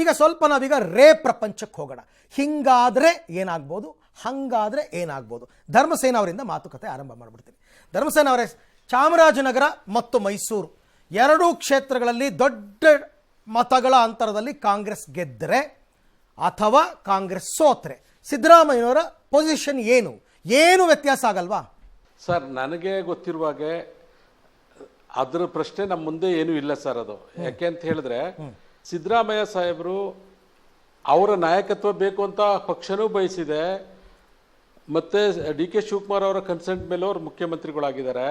ಈಗ ಸ್ವಲ್ಪ ನಾವೀಗ ರೇ ಪ್ರಪಂಚಕ್ಕೆ ಹೋಗೋಣ. ಹಿಂಗಾದರೆ ಏನಾಗ್ಬೋದು? ಹಂಗಾದರೆ ಏನಾಗ್ಬೋದು? ಧರ್ಮಸೇನ ಅವರಿಂದ ಮಾತುಕತೆ ಆರಂಭ ಮಾಡಿಬಿಡ್ತೀನಿ. ಧರ್ಮಸೇನ ಅವರೇ ಚಾಮರಾಜನಗರ ಮತ್ತು ಮೈಸೂರು ಎರಡೂ ಕ್ಷೇತ್ರಗಳಲ್ಲಿ ದೊಡ್ಡ ಮತಗಳ ಅಂತರದಲ್ಲಿ ಕಾಂಗ್ರೆಸ್ ಗೆದ್ದರೆ ಅಥವಾ ಕಾಂಗ್ರೆಸ್ ಸೋತ್ರೆ. ಸಿದ್ದರಾಮಯ್ಯನವರ ಪೊಸಿಷನ್ ಏನು? ಏನು ವ್ಯತ್ಯಾಸ ಆಗಲ್ವಾ? ಸರ್ ನನಗೆ ಗೊತ್ತಿರುವ ಹಾಗೆ ಅದ್ರ ಪ್ರಶ್ನೆ ನಮ್ಮ ಮುಂದೆ ಏನೂ ಇಲ್ಲ ಸರ್ ಅದು. ಯಾಕೆ ಅಂತ ಹೇಳಿದ್ರೆ ಸಿದ್ದರಾಮಯ್ಯ ಸಾಹೇಬರು ಅವರ ನಾಯಕತ್ವ ಬೇಕು ಅಂತ ಪಕ್ಷನೂ ಬಯಸಿದೆ. ಮತ್ತು ಡಿ ಕೆ ಶಿವಕುಮಾರ್ ಅವರ ಕನ್ಸೆಂಟ್ ಮೇಲೂ ಅವರು ಮುಖ್ಯಮಂತ್ರಿಗಳಾಗಿದ್ದಾರೆ.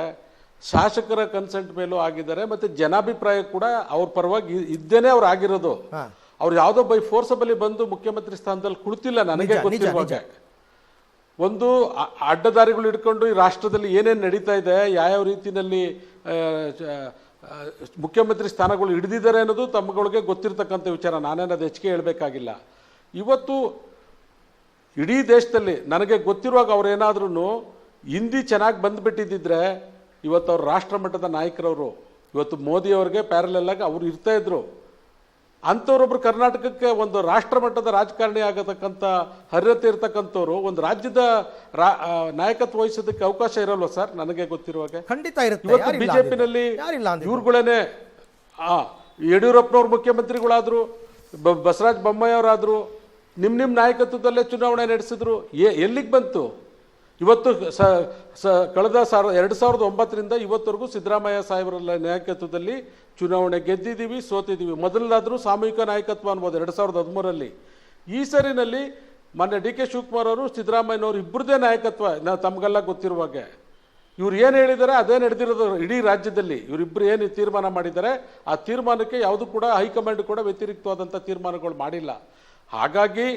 ಶಾಸಕರ ಕನ್ಸೆಂಟ್ ಮೇಲೂ ಆಗಿದ್ದಾರೆ. ಮತ್ತು ಜನಾಭಿಪ್ರಾಯ ಕೂಡ ಅವ್ರ ಪರವಾಗಿ ಇದ್ದೇನೆ ಅವ್ರು ಆಗಿರೋದು. ಅವ್ರು ಯಾವುದೋ ಬೈ ಫೋರ್ಸಬಲಿ ಬಂದು ಮುಖ್ಯಮಂತ್ರಿ ಸ್ಥಾನದಲ್ಲಿ ಕುಳಿತಿಲ್ಲ ನನಗೆ ಗೊತ್ತಿರುವಾಗೆ. ಒಂದು ಅಡ್ಡದಾರಿಗಳು ಇಟ್ಕೊಂಡು ಈ ರಾಷ್ಟ್ರದಲ್ಲಿ ಏನೇನು ನಡೀತಾ ಇದೆ ಯಾವ್ಯಾವ ರೀತಿಯಲ್ಲಿ ಮುಖ್ಯಮಂತ್ರಿ ಸ್ಥಾನಗಳು ಹಿಡಿದಿದ್ದಾರೆ ಅನ್ನೋದು ತಮ್ಮಗಳಿಗೆ ಗೊತ್ತಿರತಕ್ಕಂಥ ವಿಚಾರ. ನಾನೇನದು ಹೆಚ್ಚಿಗೆ ಹೇಳಬೇಕಾಗಿಲ್ಲ. ಇವತ್ತು ಇಡೀ ದೇಶದಲ್ಲಿ ನನಗೆ ಗೊತ್ತಿರುವಾಗ ಅವರೇನಾದ್ರೂ ಹಿಂದಿ ಚೆನ್ನಾಗಿ ಬಂದ್ಬಿಟ್ಟಿದ್ದಿದ್ರೆ ಇವತ್ತು ಅವ್ರ ರಾಷ್ಟ್ರ ಮಟ್ಟದ ನಾಯಕರವರು, ಇವತ್ತು ಮೋದಿ ಅವ್ರಿಗೆ ಅವರು ಇರ್ತಾಯಿದ್ರು ಅಂಥವ್ರೊಬ್ರು ಕರ್ನಾಟಕಕ್ಕೆ ಒಂದು ರಾಷ್ಟ್ರ ಮಟ್ಟದ ರಾಜಕಾರಣಿ ಆಗತಕ್ಕಂಥ ಅರ್ಹತೆ ಇರತಕ್ಕಂಥವ್ರು ಒಂದು ರಾಜ್ಯದ ರಾ- ನಾಯಕತ್ವ ವಹಿಸೋದಕ್ಕೆ ಅವಕಾಶ ಇರಲ್ವ ಸರ್? ನನಗೆ ಗೊತ್ತಿರುವಾಗ. ಖಂಡಿತ ಇರುತ್ತೆ. ಬಿಜೆಪಿನಲ್ಲಿ? ಇವ್ರುಗಳೇನೆ ಆ ಯಡಿಯೂರಪ್ಪನವ್ರು ಮುಖ್ಯಮಂತ್ರಿಗಳಾದ್ರು ಬ- ಬಸವರಾಜ ಬೊಮ್ಮಾಯಿ ನಿಮ್ಮ ನಿಮ್ ನಿಮ್ ನಾಯಕತ್ವದಲ್ಲೇ ಚುನಾವಣೆ ನಡೆಸಿದ್ರು. ಎ- ಎಲ್ಲಿಗೆ ಬಂತು? ಇವತ್ತು ಸ ಸ ಕಳೆದ ಸಾವಿರ ಎರಡು ಸಾವಿರದ ಒಂಬತ್ತರಿಂದ ಇವತ್ತವರೆಗೂ ಸಿದ್ದರಾಮಯ್ಯ ಸಾಹೇಬರ ನಾಯಕತ್ವದಲ್ಲಿ ಚುನಾವಣೆ ಗೆದ್ದಿದ್ದೀವಿ, ಸೋತಿದ್ದೀವಿ. ಮೊದಲಾದರೂ ಸಾಮೂಹಿಕ ನಾಯಕತ್ವ ಅನ್ಬೋದು ಎರಡು ಸಾವಿರದ ಹದಿಮೂರಲ್ಲಿ ಈ ಸರಿನಲ್ಲಿ ಮೊನ್ನೆ ಡಿ ಕೆ ಶಿವಕುಮಾರ್ ಅವರು, ಸಿದ್ದರಾಮಯ್ಯನವರು ಇಬ್ಬರದೇ ನಾಯಕತ್ವ ನಾವು ತಮಗೆಲ್ಲ ಗೊತ್ತಿರುವಾಗೆ. ಇವ್ರು ಏನು ಹೇಳಿದ್ದಾರೆ ಅದೇ ನಡೆದಿರೋದು ಇಡೀ ರಾಜ್ಯದಲ್ಲಿ. ಇವರಿಬ್ಬರು ಏನು ತೀರ್ಮಾನ ಮಾಡಿದ್ದಾರೆ, ಆ ತೀರ್ಮಾನಕ್ಕೆ ಯಾವುದು ಕೂಡ ಹೈಕಮಾಂಡ್ ಕೂಡ ವ್ಯತಿರಿಕ್ತವಾದಂಥ ತೀರ್ಮಾನಗಳು ಮಾಡಿಲ್ಲ. ಹಾಗಾಗಿ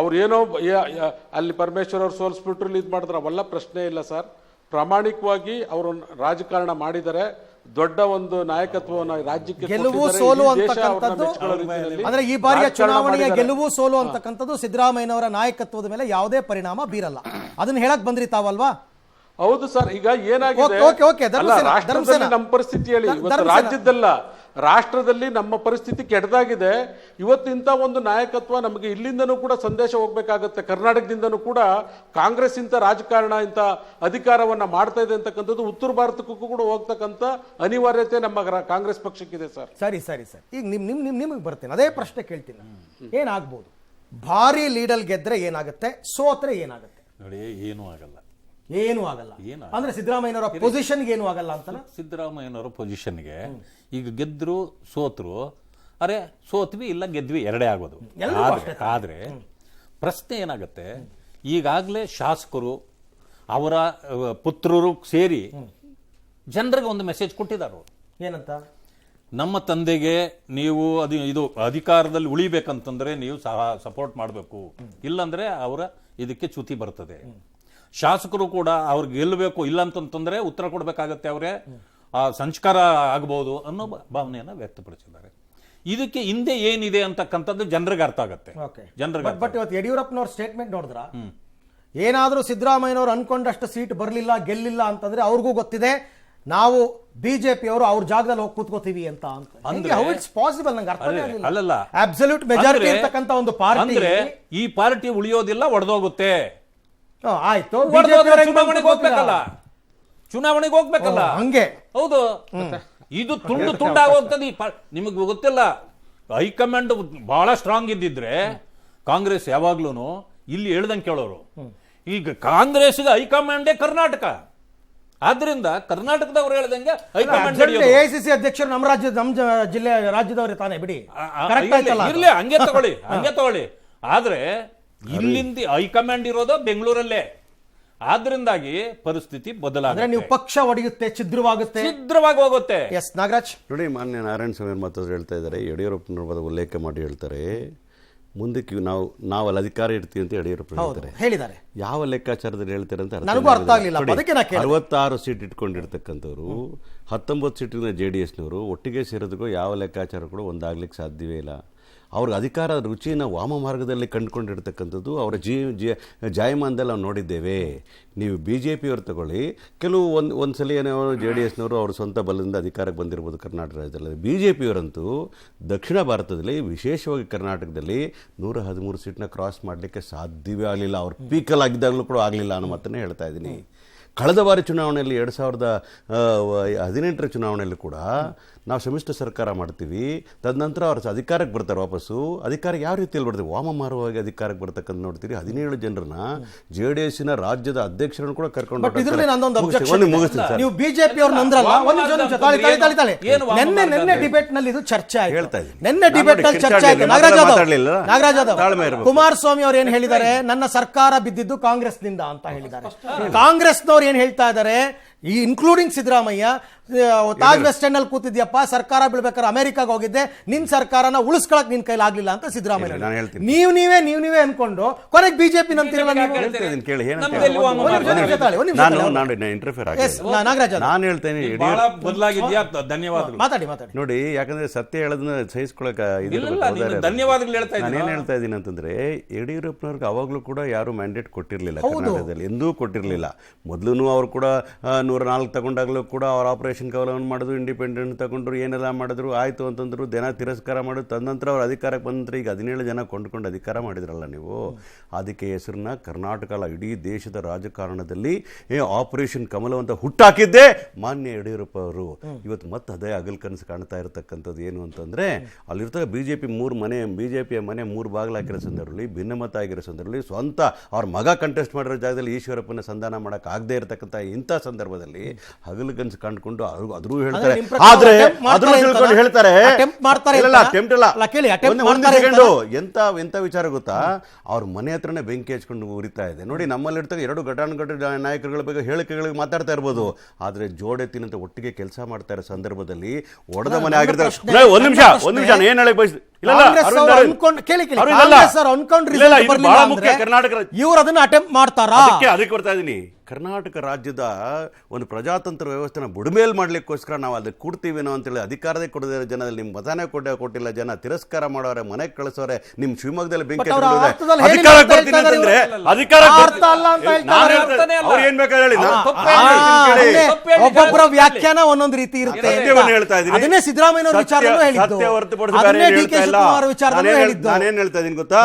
ಅವ್ರು ಏನೋ ಅಲ್ಲಿ ಪರಮೇಶ್ವರ್ ಅವ್ರು ಸೋಲ್ಸ್ಬಿಟ್ರಲ್ಲಿ ಇದು ಮಾಡಿದ್ರೆ ಅವೆಲ್ಲ ಪ್ರಶ್ನೆ ಇಲ್ಲ, ಸರ್. ಪ್ರಾಮಾಣಿಕವಾಗಿ ಅವರು ರಾಜಕಾರಣ ಮಾಡಿದರೆ ದೊಡ್ಡ ಒಂದು ನಾಯಕತ್ವವನ್ನು ರಾಜ್ಯಕ್ಕೆ ಗೆಲುವು ಸೋಲು ಅಂತಕ್ಕಂಥದ್ದು ಅಂದ್ರೆ ಈ ಬಾರಿಯ ಚುನಾವಣೆಯ ಗೆಲುವು ಸೋಲು ಅಂತಕ್ಕಂಥದ್ದು ಸಿದ್ದರಾಮಯ್ಯನವರ ನಾಯಕತ್ವದ ಮೇಲೆ ಯಾವುದೇ ಪರಿಣಾಮ ಬೀರಲ್ಲ. ಅದನ್ನ ಹೇಳಕ್ ಬಂದ್ರಿ ತಾವಲ್ವಾ? ಹೌದು ಸರ್ ಈಗ ಏನಾಗಿದೆ? ಓಕೆ, ಓಕೆ, ಓಕೆ, ಅಲ್ಲ, ಧರ್ಮಸೇನ, ನಮ್ಮ ಪರಿಸ್ಥಿತಿ ಹೇಳಿ ರಾಜ್ಯದಲ್ಲ ರಾಷ್ಟ್ರದಲ್ಲಿ ನಮ್ಮ ಪರಿಸ್ಥಿತಿ ಕೆಟ್ಟದಾಗಿದೆ. ಇವತ್ತು ಇಂಥ ಒಂದು ನಾಯಕತ್ವ ನಮಗೆ ಇಲ್ಲಿಂದನೂ ಕೂಡ ಸಂದೇಶ ಹೋಗಬೇಕಾಗುತ್ತೆ. ಕರ್ನಾಟಕದಿಂದನೂ ಕೂಡ ಕಾಂಗ್ರೆಸ್ ಇಂಥ ರಾಜಕಾರಣ ಇಂಥ ಅಧಿಕಾರವನ್ನು ಮಾಡ್ತಾ ಇದೆ ಅಂತಕ್ಕಂಥದ್ದು ಉತ್ತರ ಭಾರತಕ್ಕೂ ಕೂಡ ಹೋಗ್ತಕ್ಕಂಥ ಅನಿವಾರ್ಯತೆ ನಮ್ಮ ರ- ಕಾಂಗ್ರೆಸ್ ಪಕ್ಷಕ್ಕಿದೆ ಸರ್. ಸರಿ ಸರಿ ಸರ್. ಈಗ ನಿಮ್ ನಿಮ್ ನಿಮ್ ನಿಮಗೆ ಬರ್ತೀನಿ. ಅದೇ ಪ್ರಶ್ನೆ ಕೇಳ್ತೀನಿ. ಏನಾಗ್ಬೋದು? ಭಾರಿ ಲೀಡಲ್ ಗೆದ್ರೆ ಏನಾಗುತ್ತೆ? ಸೋತ್ರೆ ಏನಾಗುತ್ತೆ? ನೋಡಿ ಏನೂ ಆಗಲ್ಲ. ಏನೂ ಆಗಲ್ಲ. ಏನು ಅಂದ್ರೆ ಸಿದ್ದರಾಮಯ್ಯನವರ ಪೊಸಿಷನ್ಗೆ ಏನೂ ಆಗಲ್ಲ ಅಂತ ಸಿದ್ದರಾಮಯ್ಯನವರ ಪೊಸಿಷನ್ಗೆ ಈಗ ಗೆದ್ರು ಸೋತರು ಅರೆ ಸೋತ್ವಿ ಇಲ್ಲ ಗೆದ್ವಿ ಎರಡೇ ಆಗೋದು. ಆದರೆ ಪ್ರಶ್ನೆ ಏನಾಗುತ್ತೆ ಈಗಾಗಲೇ ಶಾಸಕರು ಅವರ ಪುತ್ರರು ಸೇರಿ ಜನರಿಗೆ ಒಂದು ಮೆಸೇಜ್ ಕೊಟ್ಟಿದ್ದಾರೆ. ಏನಂತ? ನಮ್ಮ ತಂದೆಗೆ ನೀವು ಅದು ಇದು ಅಧಿಕಾರದಲ್ಲಿ ಉಳಿಬೇಕಂತಂದ್ರೆ ನೀವು ಸಪೋರ್ಟ್ ಮಾಡಬೇಕು. ಇಲ್ಲಾಂದ್ರೆ ಅವರ ಇದಕ್ಕೆ ಚ್ಯುತಿ ಬರ್ತದೆ. ಶಾಸಕರು ಕೂಡ ಅವ್ರಿಗೆ ಗೆಲ್ಲಬೇಕು ಇಲ್ಲ ಅಂತಂತಂದ್ರೆ ಉತ್ತರ ಕೊಡಬೇಕಾಗತ್ತೆ ಅವರೇ. ಆ ಸಂಸ್ಕಾರ ಆಗಬಹುದು ಅನ್ನೋ ಭಾವನೆಯನ್ನು ವ್ಯಕ್ತಪಡಿಸಿದ್ದಾರೆ. ಇದಕ್ಕೆ ಹಿಂದೆ ಏನಿದೆ ಅಂತಕ್ಕಂಥದ್ದು ಜನರಿಗೆ ಅರ್ಥ ಆಗುತ್ತೆ. ಜನರಿಗೆ ಬಟ್ ಇವತ್ತು ಯಡಿಯೂರಪ್ಪನವ್ರ ಸ್ಟೇಟ್ಮೆಂಟ್ ನೋಡಿದ್ರ? ಏನಾದರೂ ಸಿದ್ದರಾಮಯ್ಯನವ್ರು ಅನ್ಕೊಂಡಷ್ಟು ಸೀಟ್ ಬರಲಿಲ್ಲ ಗೆಲ್ಲಿಲ್ಲ ಅಂತಂದ್ರೆ ಅವ್ರಿಗೂ ಗೊತ್ತಿದೆ ನಾವು ಬಿಜೆಪಿ ಅವರು ಅವ್ರ ಜಾಗದಲ್ಲಿ ಹೋಗಿ ಕೂತ್ಕೋತೀವಿ ಅಂತ ಅಂತ. ಅಂದ್ರೆ- ಹೌ ಇಟ್ಸ್ ಪಾಸಿಬಲ್ ನಂಗೆ ಅರ್ಥ ಅಲ್ಲಲ್ಲ. ಅಬ್ಸಲ್ಯೂಟ್ ಮೆಜಾರಿಟಿ ಇರ್ತಕ್ಕಂಥ ಒಂದು ಪಾರ್ಟಿ ಅಂದ್ರೆ ಈ ಪಾರ್ಟಿ ಉಳಿಯೋದಿಲ್ಲ ಒಡೆದೋಗುತ್ತೆ. ಆಯ್ತು ಒಡೆದೋದ್ರೆ BJP ಅವ್ರು ಹೆಂಗ್ ಚುನಾವಣೆಗೆ? ಹೋಗ್ಬೇಕಲ್ಲ? ಹಂಗೆ. ಹೌದು. ಇದು ತುಂಡು ತುಂಡಾಗೋಗ್ತದೆ ನಿಮಗೆ ಗೊತ್ತಿಲ್ಲ. ಹೈಕಮಾಂಡ್ ಬಹಳ ಸ್ಟ್ರಾಂಗ್ ಇದ್ದಿದ್ರೆ ಕಾಂಗ್ರೆಸ್ ಯಾವಾಗ್ಲೂ ಇಲ್ಲಿ ಹೇಳ್ದಂಗೆ ಕೇಳೋರು. ಈಗ ಕಾಂಗ್ರೆಸ್ಗೆ ಹೈಕಮಾಂಡೇ ಕರ್ನಾಟಕ. ಆದ್ರಿಂದ ಕರ್ನಾಟಕದವ್ರು ಹೇಳ್ದಂಗೆ ಹೈಕಮಾಂಡ್. ಎಐಸಿಸಿ ಅಧ್ಯಕ್ಷರು ನಮ್ಮ ರಾಜ್ಯದ ನಮ್ಮ ಜಿಲ್ಲೆ ರಾಜ್ಯದವರೇ ತಾನೇ ಬಿಡಿ. ಇರ್ಲಿ ಹಂಗೆ ತಗೊಳ್ಳಿ ಹಂಗೆ ತಗೊಳ್ಳಿ. ಆದ್ರೆ ಇಲ್ಲಿಂದ ಹೈಕಮಾಂಡ್ ಇರೋದು ಬೆಂಗಳೂರಲ್ಲೇ. ಆದ್ರಿಂದಾಗಿ ಪರಿಸ್ಥಿತಿ ಬದಲಾಗುತ್ತೆ. ನೀವು ಪಕ್ಷ ಒಡೆಯುತ್ತೆ ಛಿದ್ರವಾಗುತ್ತೆ? ಛಿದ್ರವಾಗಿ ಹೋಗುತ್ತೆ. ಎಸ್ ನಾಗರಾಜ್. ನೋಡಿ ಮಾನ್ಯ ನಾರಾಯಣ ಸ್ವಾಮಿ ಮಾತಾದ್ರು ಹೇಳ್ತಾ ಇದ್ದಾರೆ ಯಡಿಯೂರಪ್ಪನವ್ರ ಬಗ್ಗೆ ಉಲ್ಲೇಖ ಮಾಡಿ ಹೇಳ್ತಾರೆ ಮುಂದಕ್ಕೆ ನಾವು ನಾವು ಅಲ್ಲಿ ಅಧಿಕಾರ ಇರ್ತೀವಿ ಅಂತ ಯಡಿಯೂರಪ್ಪ ಹೌದು ಹೇಳ್ತಾರೆ. ಹೇಳಿದ್ದಾರೆ. ಯಾವ ಲೆಕ್ಕಾಚಾರದಲ್ಲಿ ಹೇಳ್ತಾರೆ ಅಂತ ನನಗೂ ಅರ್ಥ ಆಗಲಿಲ್ಲ ಅದಕ್ಕೆ ನಾ ಕೇಳಿದೆ. ಅರವತ್ತಾರು ಸೀಟ್ ಇಟ್ಕೊಂಡಿರ್ತಕ್ಕಂಥವ್ರು ಹತ್ತೊಂಬತ್ತು ಸೀಟಿನ ಜೆ ಡಿ ಎಸ್ನವರು ಒಟ್ಟಿಗೆ ಸೇರೋದಕ್ಕೂ ಯಾವ ಲೆಕ್ಕಾಚಾರ ಕೂಡ ಒಂದಾಗ್ಲಿಕ್ಕೆ ಸಾಧ್ಯವೇ ಇಲ್ಲ. ಅವ್ರ ಅಧಿಕಾರ ರುಚಿನ ವಾಮ ಮಾರ್ಗದಲ್ಲಿ ಕಂಡುಕೊಂಡಿರ್ತಕ್ಕಂಥದ್ದು ಅವರ ಜೀ ಜೀ, ಜಾಯಮಾನದಲ್ಲಿ ನಾವು ನೋಡಿದ್ದೇವೆ. ನೀವು ಬಿ ಜೆ ಪಿಯವ್ರು ತಗೊಳ್ಳಿ. ಕೆಲವು ಒಂದು ಒಂದು ಸಲ ಏನೋ ಜೆ ಡಿ ಎಸ್ನವರು ಅವ್ರ ಸ್ವಂತ ಬಲದಿಂದ ಅಧಿಕಾರಕ್ಕೆ ಬಂದಿರ್ಬೋದು ಕರ್ನಾಟಕ ರಾಜ್ಯದಲ್ಲಿ. ಬಿ ಜೆ ಪಿಯವರಂತೂ ದಕ್ಷಿಣ ಭಾರತದಲ್ಲಿ, ವಿಶೇಷವಾಗಿ ಕರ್ನಾಟಕದಲ್ಲಿ ನೂರ ಹದಿಮೂರು ಸೀಟ್ನ ಕ್ರಾಸ್ ಮಾಡಲಿಕ್ಕೆ ಸಾಧ್ಯವೇ ಆಗಲಿಲ್ಲ. ಅವ್ರು ಪೀಕಲ್ ಆಗಿದ್ದಾಗಲೂ ಕೂಡ ಆಗಲಿಲ್ಲ ಅನ್ನೋ ಮಾತನ್ನೇ ಹೇಳ್ತಾ ಇದ್ದೀನಿ. ಕಳೆದ ಬಾರಿ ಚುನಾವಣೆಯಲ್ಲಿ ಎರಡು ಸಾವಿರದ ಆ, ವ- ಹದಿನೆಂಟರ ಚುನಾವಣೆಯಲ್ಲಿ ಕೂಡ ನಾವು ಸಮ್ಮಿಶ್ರ ಸರ್ಕಾರ ಮಾಡ್ತೀವಿ. ತದನಂತರ ಅವರು ಅಧಿಕಾರಕ್ಕೆ ಬರ್ತಾರೆ ವಾಪಸ್ಸು. ಅಧಿಕಾರ ಯಾವ ರೀತಿಯಲ್ಲಿ ಬರ್ತೀವಿ ವಾಮಮಾರವಾಗಿ ಅಧಿಕಾರಕ್ಕೆ ಬರ್ತಕ್ಕಂಥ ನೋಡ್ತೀರಿ. ಹದಿನೇಳು ಜನರನ್ನ ಜೆ ಡಿ ಎಸ್ನ ರಾಜ್ಯದ ಅಧ್ಯಕ್ಷರನ್ನು ಕೂಡ ಕರ್ಕೊಂಡು ಬಟ್ ಇದ್ರಲ್ಲಿ ನಂದೊಂದು ಒಂದು ಮುಗಿಸ್ತೀನಿ ನೀವು ಬಿಜೆಪಿ ಅವ್ರು ನೆನ್ನೆ ನೆನ್ನೆ? ಡಿಬೇಟ್ನಲ್ಲಿ ಇದು ಚರ್ಚೆ ಆಯ್ತು. ಹೇಳ್ತಾ ಇದ್ದೀನಿ. ನೆನ್ನೆ ನಾನು ಡಿಬೇಟ್ನಲ್ಲಿ ಚರ್ಚೆ ಆಯ್ತು. ನಾಗರಾಜ್ ಯಾದವ್. ನಾಗರಾಜ್ ಯಾದವ್ ತಾಳ್ಮೆ ಇರ್ಬೇಕು. ಕುಮಾರಸ್ವಾಮಿ ಅವ್ರು ಏನ್ ಹೇಳಿದ್ದಾರೆ? ನನ್ನ ಸರ್ಕಾರ ಬಿದ್ದಿದ್ದು ಕಾಂಗ್ರೆಸ್ನಿಂದ ಅಂತ ಹೇಳಿದ್ದಾರೆ. ಕಾಂಗ್ರೆಸ್ನವ್ರು ಏನ್ ಹೇಳ್ತಾ ಇದ್ದಾರೆ ಈ including Siddaramaiah Taj West End ಅಲ್ಲಿ ಕೂತಿದ್ಯಪ್ಪ ಸರ್ಕಾರ ಬೀಳ್ಬೇಕಾದ್ರೆ ಅಮೆರಿಕಾಗ ಹೋಗಿದ್ದೆ ನಿನ್ ಸರ್ಕಾರನ ಉಳಿಸ್ಕೊಳಕ್ ನಿನ್ ಕೈಲಿ ಆಗ್ಲಿಲ್ಲ ಅಂತ ಸಿದ್ದರಾಮಯ್ಯ ನೀವು ನಾನು ಹೇಳ್ತೀನಿ. ನೀವ್ ನೀವೇ ನೀವ್ ನೀವೇ ಅನ್ಕೊಂಡು ಕೊನೆಗೆ ಬಿಜೆಪಿ ನಾಗರಾಜ್. ನಾನು ಹೇಳ್ತೇನೆ ಧನ್ಯವಾದಗಳು. ಮಾತಾಡಿ ಮಾತಾಡಿ. ನೋಡಿ ಯಾಕಂದ್ರೆ ಸತ್ಯ ಹೇಳೋದನ್ನ ಸಹಿಸ್ಕೊಳಕ ಧನ್ಯವಾದಗಳು ಹೇಳ್ತಾ ನಾನು ಏನ್ ಹೇಳ್ತಾ ಇದ್ದೀನಿ ಅಂತಂದ್ರೆ ಯಡಿಯೂರಪ್ಪನವ್ರಿಗೆ ಅವಾಗ್ಲೂ ಕೂಡ ಯಾರು ಮ್ಯಾಂಡೇಟ್ ಕೊಟ್ಟಿರ್ಲಿಲ್ಲ ಕರ್ನಾಟಕದಲ್ಲಿ. ಎಂದೂ ಕೊಟ್ಟಿರ್ಲಿಲ್ಲ. ಮೊದಲು ಅವರು ಕೂಡ ನೂರ ನಾಲ್ಕು ತಗೊಂಡಾಗ್ಲೂ ಕೂಡ ಅವ್ರ ಆಪರೇಷನ್ ಕವಲವನ್ನು ಮಾಡಿದ್ರು ಇಂಡಿಪೆಂಡೆಂಟ್ ತಗೊಂಡ್ರು, ಏನೆಲ್ಲ ಮಾಡಿದ್ರು, ಆಯಿತು ಅಂತಂದ್ರು, ದಿನ ತಿರಸ್ಕಾರ ಮಾಡಿದ್ರು ತದನಂತರ ಅವ್ರು ಅಧಿಕಾರಕ್ಕೆ ಬಂದ್ರೆ ಈಗ ಹದಿನೇಳು ಜನ ಕೊಂಡ್ಕೊಂಡು ಅಧಿಕಾರ ಮಾಡಿದ್ರಲ್ಲ ನೀವು. ಅದಕ್ಕೆ ಹೆಸರನ್ನ ಕರ್ನಾಟಕ ಇಡೀ ದೇಶದ ರಾಜಕಾರಣದಲ್ಲಿ, ಏ ಆಪರೇಷನ್ ಕಮಲವಂತ ಹುಟ್ಟಾಕಿದ್ದೆ ಮಾನ್ಯ ಯಡಿಯೂರಪ್ಪ ಅವರು. ಇವತ್ತು ಮತ್ತೆ ಅದೇ ಹಗಲ್ ಕನಸು ಕಾಣ್ತಾ ಇರತಕ್ಕಂಥದ್ದು ಏನು ಅಂತಂದ್ರೆ ಅಲ್ಲಿರ್ತಕ್ಕ ಬಿ ಜೆ ಪಿ ಮೂರು ಮನೆ ಬಿ ಜೆ ಪಿಯ ಮನೆ ಮೂರು ಬಾಗಿಲು ಹಾಕಿರೋ ಸಂದರ್ಭದಲ್ಲಿ, ಭಿನ್ನಮತ ಆಗಿರೋ ಸಂದರ್ಭದಲ್ಲಿ ಸ್ವಂತ ಅವ್ರ ಮಗ ಕಂಟೆಸ್ಟ್ ಮಾಡಿರೋ ಜಾಗದಲ್ಲಿ ಈಶ್ವರಪ್ಪನ ಸಂಧಾನ ಮಾಡೋಕ್ಕಾಗದೇ ಇರತಕ್ಕಂಥ ಇಂಥ ಸಂದರ್ಭದಲ್ಲಿ ಹಗಲು ಕನಸು ಕಂಡುಕೊಂಡು ಅದ್ರೂ ಹೇಳ್ತಾರೆ. ಆದ್ರೆ ಅದ್ರೂ ತಿಳ್ಕೊಂಡು ಹೇಳ್ತಾರೆ. ಅಟೆಂಪ್ಟ್ ಮಾಡ್ತಾರೆ ಇಲ್ಲ, ಕೇಳಿ, ಒಂದು- ಸೆಕೆಂಡು ಎಂತ ಎಂತ ವಿಚಾರ ಗೊತ್ತಾ? ಅವ್ರ ಮನೆ ಹತ್ರನೇ ಬೆಂಕಿ ಹಚ್ಕೊಂಡು ಉರಿತಾ ಇದೆ. ನೋಡಿ ನಮ್ಮಲ್ಲಿ ಇರ್ತಕ್ಕ ಎರಡು ಘಟಾನುಘಟ ನಾಯಕರುಗಳ ಬಗ್ಗೆ ಹೇಳಿಕೆಗಳಿಗೆ ಮಾತಾಡ್ತಾ ಇರ್ಬೋದು. ಆದ್ರೆ ಜೋಡೆತ್ತಿನಂತ ಒಟ್ಟಿಗೆ ಕೆಲಸ ಮಾಡ್ತಾ ಇರೋ ಸಂದರ್ಭದಲ್ಲಿ ಒಡೆದ ಮನೆ ಆಗಿರ್ತಾರೆ. ಒಂದ್ ನಿಮಿಷ ಒಂದ್ ನಿಮಿಷ ಪ್ರಶ್ನೆ- ಏನ್ ಹೇಳಕ್ ಬಯಸ್ತೀನಿ ಇವ್ರು ಅದನ್ನ ಅಟೆಂಪ್ಟ್ ಮಾಡ್ತಾರಾ? ಅದಕ್ಕೆ ಅದಕ್ಕೆ ಬರ್ತಾ ಇದೀನಿ. ಕರ್ನಾಟಕ ರಾಜ್ಯದ ಒಂದು ಪ್ರಜಾತಂತ್ರ ವ್ಯವಸ್ಥೆನ ಬುಡಮೇಲ್ ಮಾಡ್ಲಿಕ್ಕೋಸ್ಕರ ನಾವು ಅದಕ್ಕೆ ಕೊಡ್ತೀವೇನೋ ಅಂತೇಳಿ ಅಧಿಕಾರದೇ ಕೊಡದೆ ಜನದಲ್ಲಿ ನಿಮ್ ಮತನೇ ಕೊಟ್ಟೆ ಕೊಟ್ಟಿಲ್ಲ ಜನ ತಿರಸ್ಕಾರ ಮಾಡೋರೆ ಮನೆ ಕಳಿಸೋರೆ ನಿಮ್ ಶಿವಮೊಗ್ಗದಲ್ಲಿ ಬೆಂಕಿ ಅಂತ ಬರ್ತೀನಿ ಅಂತಂದ್ರೆ. ಏನ್ ಬೇಕಾದ್ರೆ ಹೇಳಿ ಒಬ್ಬೊಬ್ಬರ ವ್ಯಾಖ್ಯಾನ ಒಂದೊಂದು ರೀತಿ ಇರುತ್ತೆ ಹೇಳ್ತಾ ಇದ್ದೀನಿ. ಸಿದ್ದರಾಮಯ್ಯ ಸತ್ಯ ಹೊರತುಪಡಿಸಿ ಹೇಳಿದ್ದು. ನಾನೇನ್ ಹೇಳ್ತಾ ಇದೀನಿ ಗೊತ್ತಾ?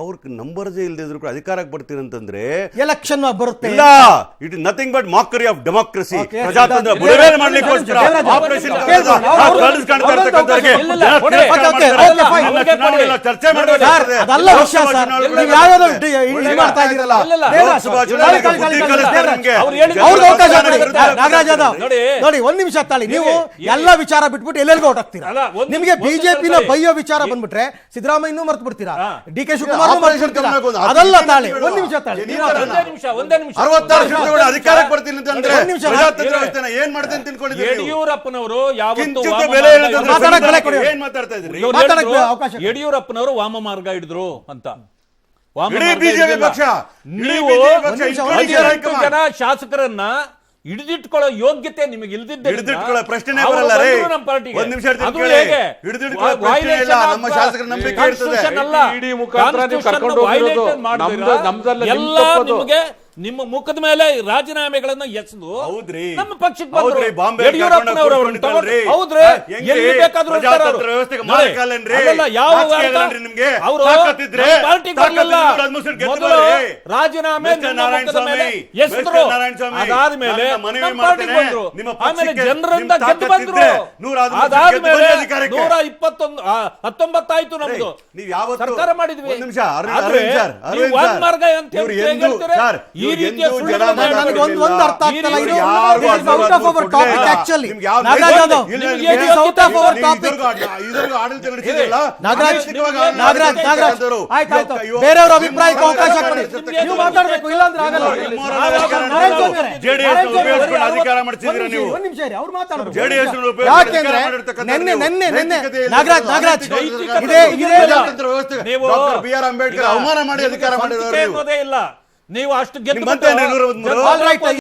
ಅವ್ರ ನಂಬರ್ಸ್ ಇಲ್ದಿದ್ರು ಕೂಡ ಅಧಿಕಾರಕ್ಕೆ ಬರ್ತೀನಿ ಅಂತಂದ್ರೆ ಎಲೆಕ್ಷನ್ ಬರುತ್ತೆ. ಇಲ್ಲ. It is nothing but mockery of democracy. ಪ್ರಜಾತಂತ್ರ ಬುಡವೇಲ್ ಮಾಡ್ಲಿಕ್ಕೋಸ್ಕರ ಆಪರೇಷನ್ ಇಲ್ಲ, ಇಲ್ಲ, ಅವ್ರಿಗೆ. ಚರ್ಚೆ ಸರ್ ಅದಲ್ಲ ವಿಷಯ ಸರ್ ನೀವು ಬರುತ್ತೆ. ಇದು ಮಾಡ್ತಾ ಇದ್ದೀರಲ್ಲ. ಇಲ್ಲ, ಇಲ್ಲ. ಅವ್ರು ಅವ್ರಿಗೆ ಅವಕಾಶ ನಾಗರಾಜ್ ಯಾದವ್ ನೋಡಿ. ನೋಡಿ ಒಂದ್ ನಿಮಿಷ ತಾಳಿ. ನೀವು. ಎಲ್ಲ ವಿಚಾರ ಬಿಟ್ಬಿಟ್ಟು ಎಲ್ಲೆಲ್ಗೂ ಹೊರಟಾಗ್ತೀರಾ ನಿಮಗೆ ಬಿಜೆಪಿನ. ಬೈಯೋ ವಿಚಾರ ಬಂದ್ಬಿಟ್ರೆ ಸಿದ್ದರಾಮಯ್ಯನೂ ಮರ್ತು ಬಿಡ್ತೀರಾ. ಡಿ ಕೆ ಶಿವಕುಮಾರ್ ಅದಲ್ಲ ತಾಳೆ ಒಂದ್ ನಿಮಿಷ ತಾಳಿ ನಿಮಿಷ ಒಂದೇ ನಿಮಿಷ. ಅರವತ್ತಾರು ಸೀಟುಗಳು ಅಧಿಕಾರಕ್ಕೆ ಬರ್ತೀನಿ ಅಂತಂದ್ರೆ ಒಂದ್ ಪ್ರಜಾತಂತ್ರ ವ್ಯವಸ್ಥೆನ ಏನ್ ಮಾಡ್ತೀನಿ ಅಂತ ತಿಳ್ಕೊಂಡಿದ್ದೀರಿ? ಯಡಿಯೂರಪ್ಪನವರು ಯಾವತ್ತು ಬೆಲೆ. ಏನ್ ಮಾತಾಡ್ತಾ. ಯಡಿಯೂರಪ್ಪನವರು ವಾಮ ಮಾರ್ಗ ಹಿಡಿದ್ರು ಅಂತ. ಬಿಜೆಪಿ ಪಕ್ಷ ನೀವು. ಜನ ಶಾಸಕರನ್ನ ಹಿಡಿದಿಟ್ಕೊಳ್ಳೋ ಯೋಗ್ಯತೆ ನಿಮಗೆ ಇಲ್ದಿದ್ದ ಹಿಡಿದಿಟ್ಕೊಳ್ಳೋ ಪ್ರಶ್ನೆ ಬರಲ್ಲ ರೇ ಬಂದ್ರು ನಮ್ಮ ಪಾರ್ಟಿಗೆ. ಒಂದ್ ನಿಮಿಷ ಇರ್ತೀನಿ ಕೇಳಿ. ಹಿಡಿದಿಟ್ಕೊಳ್ಳೋ ಪ್ರಶ್ನೆ ಇಲ್ಲ. ನಮ್ಮ of ಶಾಸಕರ ನಂಬಿಕೆ ಇರ್ತದೆ. constitution ಅಲ್ಲ. ಇಡೀ ಮುಖಾಂತರ ನೀವು Constitution ಕರ್ಕೊಂಡು ಹೋಗಿರೋದು. violation ಮಾಡಿದ್ದೀರಾ? ನಮ್ದು- ನಮ್ದಲ್ಲ, ಎಲ್ಲ ನಿಮಗೆ ನಿಮ್ಮ ಮುಖದ ಮೇಲೆ ರಾಜೀನಾಮೆಗಳನ್ನ ಎಸೆದು ಹೌದ್ರಿ. ನಮ್ಮ ಪಕ್ಷಕ್ಕೆ ಬಂದ್ರು ಹೌದ್ರಿ, ಬಾಂಬೆ ಯಡಿಯೂರಪ್ಪನವರು ಅವ್ರನ್ನ ತಗೊಂಡು ಕರ್ಕೊಂಡು ಹೌದ್ರಿ ಹೆಂಗ್ರಿ? ಎಲ್ಲಿ ಬೇಕಾದ್ರೂ ಪ್ರಜಾತಂತ್ರ ಇರ್ತಾರೆ ಅವ್ರು. ವ್ಯವಸ್ಥೆಗೆ ನೋಡಿ, ಮಾರಕಾಲೇನ್ರಿ? ಅಲ್ಲಲ್ಲ, ಯಾವ ನಾಚಿಕೆ ಅರ್ಥ? ಆಗಲ್ರಿ ನಿಮ್ಗೆ? ಅವ್ರು ತಾಕತ್ತಿದ್ರೆ, ನಮ್ಮ ಪಾರ್ಟಿಗೆ ತಾಕತ್ತಿದ್ರೆ ಬರಲಿಲ್ಲ. ಗೆದ್ದು ಮೊದಲು ಬರ್ರಿ. ರಾಜೀನಾಮೆ ಮಿಸ್ಟರ್ ನಿಮ್ಮ ನಾರಾಯಣ ಮುಖದ ಮೇಲೆ ಸ್ವಾಮಿ, ಎಸೆದ್ರು ಮಿಸ್ಟರ್ ನಾರಾಯಣ ಸ್ವಾಮಿ, ಅದಾದ್ಮೇಲೆ ನಾನು ಮನವಿ ನಮ್ಮ ಪಾರ್ಟಿಗೆ ಮಾಡ್ತೇನೆ. ಬಂದ್ರು ನಿಮ್ಮ ಆಮೇಲೆ ಪಕ್ಷಕ್ಕೆ ಜನರಿಂದ ನಿಮ್ಮ ಗೆದ್ದು ಬಂದ್ರು ತಾಕತ್ತಿದ್ರೆ ನೂರ ಹದಿಮೂರು ಗೆದ್ದು ಅದಾದ್ಮೇಲೆ ಅಧಿಕಾರಕ್ಕೆ. ನೂರ ಇಪ್ಪತ್ತೊಂದು ಆ, ಹತ್ತೊಂಬತ್ತಾಯ್ತು ನಮ್ದು ನೀವ್ ಯಾವ ಸರ್ಕಾರ ಮಾಡಿದ್ವಿ ಆದ್ರೆ ನೀವು ಒಂದ್ ಮಾರ್ಗ ಅಂತ ಹೇಳಿ ಹೇಳ್ತೀರಾ? ಈ ರೀತಿಯ ಒಂದು ಅರ್ಥ ಆಗ್ತಲ್ಲ ಇದು ಟಾಪಿಕ್ ಆಕ್ಚುಲಿ ನಾಗರಾಜ್? ಯಾದವ್? ನಾಗರಾಜ್ ನಾಗರಾಜ್ ನಾಗರಾಜ್ ಆಯ್ತು ಆಯ್ತು. ಬೇರೆಯವ್ರ ಅಭಿಪ್ರಾಯಕ್ಕೆ ಅವಕಾಶ ಕೊಡಿ. ನೀವು ಮಾತಾಡ್ಬೇಕು ಇಲ್ಲ ಅಂದ್ರೆ ಆಗಲ್ಲ. ಅಧಿಕಾರ ಮಾಡ್ತಿದ್ದೀರಾ ನೀವು? ಒಂದು ಒಂದ್ ನಿಮಿಷ ಇರಿ, ಅವ್ರು ಮಾತಾಡ್ಬೇಕು. JDS ನ ಯಾಕೆಂದ್ರೆ ನೆನ್ನೆ ನೆನ್ನೆ ನೆನ್ನೆ. ನಾಗರಾಜ್ ನಾಗರಾಜ್. ಇದೇ ಇದೇ. ನೀವು ಬಿ ಆರ್ ಅಂಬೇಡ್ಕರ್ ಅವಮಾನ ಮಾಡಿ ಅಧಿಕಾರ ಅನ್ನೋದೇ ಇಲ್ಲ ನೀವು ಅಷ್ಟು ಗೆದ್ದು